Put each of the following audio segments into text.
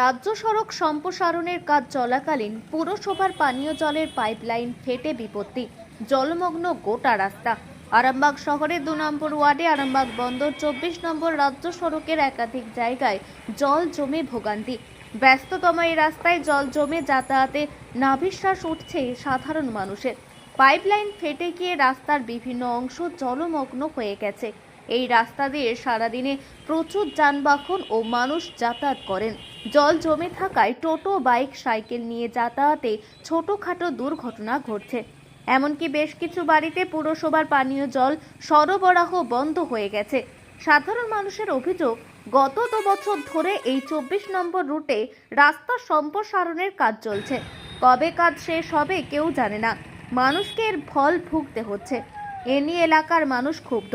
রাজ্য সড়ক সম্প্রসারণের কাজ চলাকালীন পুরসভার পানীয় জলের পাইপলাইন ফেটে বিপত্তি, জলমগ্ন গোটা রাস্তা। আরামবাগ শহরের দু নম্বর ওয়ার্ডে আরামবাগ বন্দর চব্বিশ নম্বর রাজ্য সড়কের একাধিক জায়গায় জল জমে ভোগান্তি। ব্যস্ততম এই রাস্তায় জল জমে যাতায়াতে নাভিশ্বাস উঠছে সাধারণ মানুষের। পাইপলাইন ফেটে গিয়ে রাস্তার বিভিন্ন অংশ জলমগ্ন হয়ে গেছে। এই রাস্তা দিয়ে সারাদিনে প্রচুর যানবাহন ও মানুষ যাতায়াত করেন। জল জমে থাকায় টোটো, বাইক, সাইকেল নিয়ে যাতায়াতে ছোটোখাটো দুর্ঘটনা ঘটছে। এমনকি বেশ কিছু বাড়িতে পুরসভার পানীয় জল সরবরাহ বন্ধ হয়ে গেছে। সাধারণ মানুষের অভিযোগ, গত দু বছর ধরে এই চব্বিশ নম্বর রুটে রাস্তা সম্প্রসারণের কাজ চলছে। কবে কাজ শেষ হবে কেউ জানে না। মানুষকে এর ফল ভুগতে হচ্ছে। এ নিয়ে এলাকার মানুষ ক্ষুব্ধ।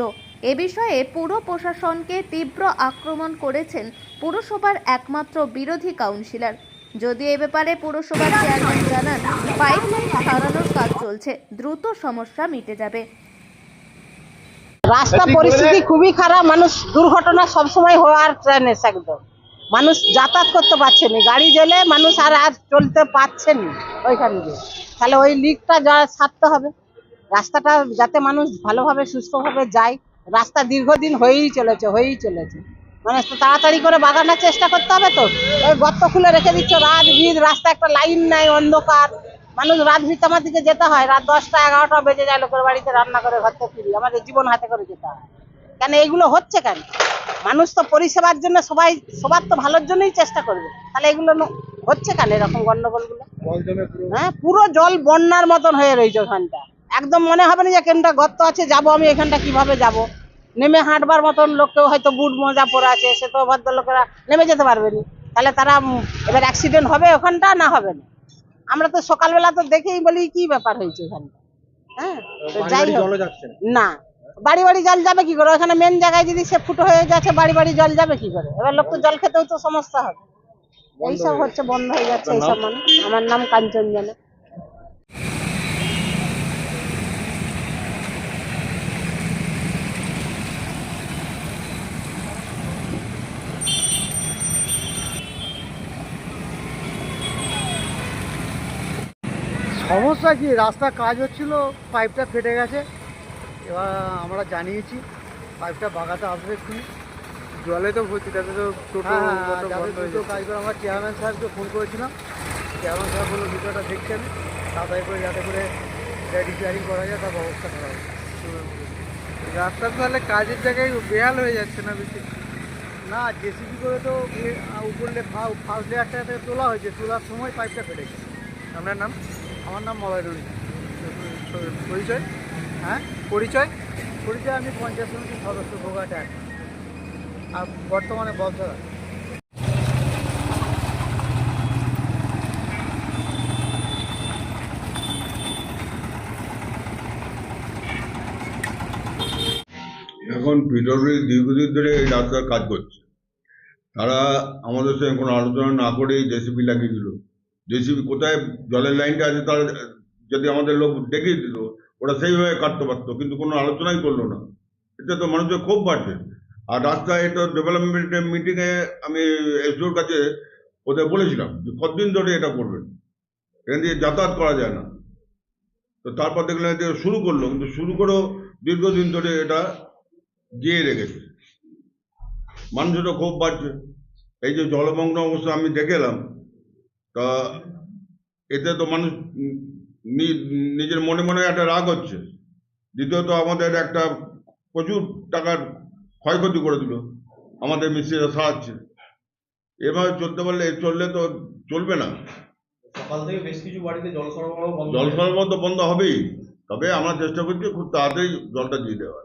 এ বিষয়ে পুর প্রশাসনকে তীব্র আক্রমণ করেছেন পুরসভার একমাত্র বিরোধী কাউন্সিলর। যদিও এ ব্যাপারে পুরসভার চেয়ারম্যান জানান পাইপলাইন সারানোর কাজ চলছে দ্রুত সমস্যা মিটে যাবে। রাস্তা পরিস্থিতি খুবই খারাপ মানুষ দুর্ঘটনা সবসময় হওয়ার চান্স একদম। মানুষ যাতায়াত করতে পারছে না গাড়ি গেলে মানুষ আর আর চলতে পারছে না ওইখান দিয়ে। তাহলে ওই লিকটা যা সারতে হবে। রাস্তাটা যাতে মানুষ ভালোভাবে সুস্থভাবে যায়। রাস্তা দীর্ঘদিন হয়েই চলেছে হয়েই চলেছে। মানে তো তাড়াতাড়ি করে বাগানোর চেষ্টা করতে হবে তো। ওই গর্ত খুলে রেখে দিচ্ছ রাত ভিড় রাস্তা একটা লাইন নাই অন্ধকার। মানুষ রাত ভিড় আমার দিকে যেতে হয় রাত দশটা এগারোটা বেজে যায় লোকের বাড়িতে রান্না করে ঘর থেকে ফিরি। আমাদের জীবন হাতে করে যেতে হয়। কেন এইগুলো হচ্ছে কেন? মানুষ তো পরিষেবার জন্য সবাই সবার তো ভালোর জন্যই চেষ্টা করবে। তাহলে এগুলো হচ্ছে কেন এরকম গন্ডগোলগুলো? হ্যাঁ পুরো জল বন্যার মতন হয়ে রয়েছে ওখানটা। একদম মনে হবে না যে কেনটা গর্ত আছে যাব আমি এখানটা কীভাবে যাব? নেমে হাঁটবার মতন লোককেও হয়তো বুট মোজা পরে আছে সে তো ভদ্রলোকেরা নেমে যেতে পারবে না তাহলে তারা এবার অ্যাক্সিডেন্ট হবে ওখানটা না হবে না? আমরা তো সকালবেলা তো দেখেই বলি কি ব্যাপার হয়েছে ওখানটা হ্যাঁ? যাই হোক। না। বাড়ি বাড়ি জল যাবে কি করে? ওখানে মেন জায়গায় যদি সে ফুটো হয়ে যাচ্ছে বাড়ি বাড়ি জল যাবে কি করে? এবার লোক তো জল খেতেও তো সমস্যা হবে। এইসব হচ্ছে বন্ধ হয়ে যাচ্ছে এইসব মানে আমার নাম কাঞ্চনজনা সমস্যা কি? রাস্তা কাজ হচ্ছিল পাইপটা ফেটে গেছে। এবার আমরা জানিয়েছি পাইপটা বাগাতে আসবে একটু জলে তো ভর্তি তাতে তো টোটো হ্যাঁ, হ্যাঁ, হয়ে। কাজ করে আমরা চেয়ারম্যান সাহেবকে ফোন করেছিলাম। চেয়ারম্যান সাহেব বলল বিষয়টা দেখছেন তাড়াতাড়ি করে যাতে করে রিপেয়ারিং করা যায় তার ব্যবস্থা করা হবে রাস্তা তাহলে কাজের জায়গায় বেহাল হয়ে যাচ্ছে না বেশি? না জেসিবি করে তো উপরে ফার্স্ট লেয়ারটা তোলা হয়েছে। তোলার সময় পাইপটা ফেটে গেছে। আপনার নাম? আমার নাম মলয় রঞ্জিত পরিচয়? হ্যাঁ? পরিচয়? পরিচয় আমি পঞ্চায়েত সমিতির সদস্য, ভোগাটা আর বর্তমানে বলসরা এখন পিডব্লিউ দীর্ঘদিন ধরে এই রাস্তার কাজ করছে। তারা আমাদের সঙ্গে কোনো আলোচনা না করেই জেসিবি লাগিয়ে দিল। জেসিবি কোথায় জলের লাইনটা আছে তার, যদি আমাদের লোক দেখিয়ে দিত, ওরা সেইভাবে কাটতে পারতো, কিন্তু কোনো আলোচনাই করল না। এটা তো মানুষের ক্ষোভ বাড়ছে। আর রাস্তায় এটা ডেভেলপমেন্টের মিটিংয়ে আমি এসডিওর কাছে ওদের বলেছিলাম যে কতদিন ধরে এটা করবেন? এখান দিয়ে যাতায়াত করা যায় না। তো তারপর দেখলাম যে শুরু করল, কিন্তু শুরু করেও দীর্ঘদিন ধরে এটা দিয়ে রেখেছে। মানুষেরও খুব বাড়ছে। এই যে জলমগ্ন অবস্থা আমি দেখে এলাম তা এতে তো মানুষ নিজের মনে মনে একটা রাগ হচ্ছে। দ্বিতীয়ত আমাদের একটা প্রচুর টাকার ক্ষয়ক্ষতি করে দিল। আমাদের মিস্ত্রিরা সারাচ্ছে এভাবে চলতে পারলে চললে তো চলবে না। সকাল থেকে বেশ কিছু বাড়িতে জল সরবরাহ বন্ধ জল সরবরাহ তো বন্ধ হবেই। তবে আমরা চেষ্টা করছি খুব তাড়াতাড়ি জলটা দিয়ে দেওয়ার।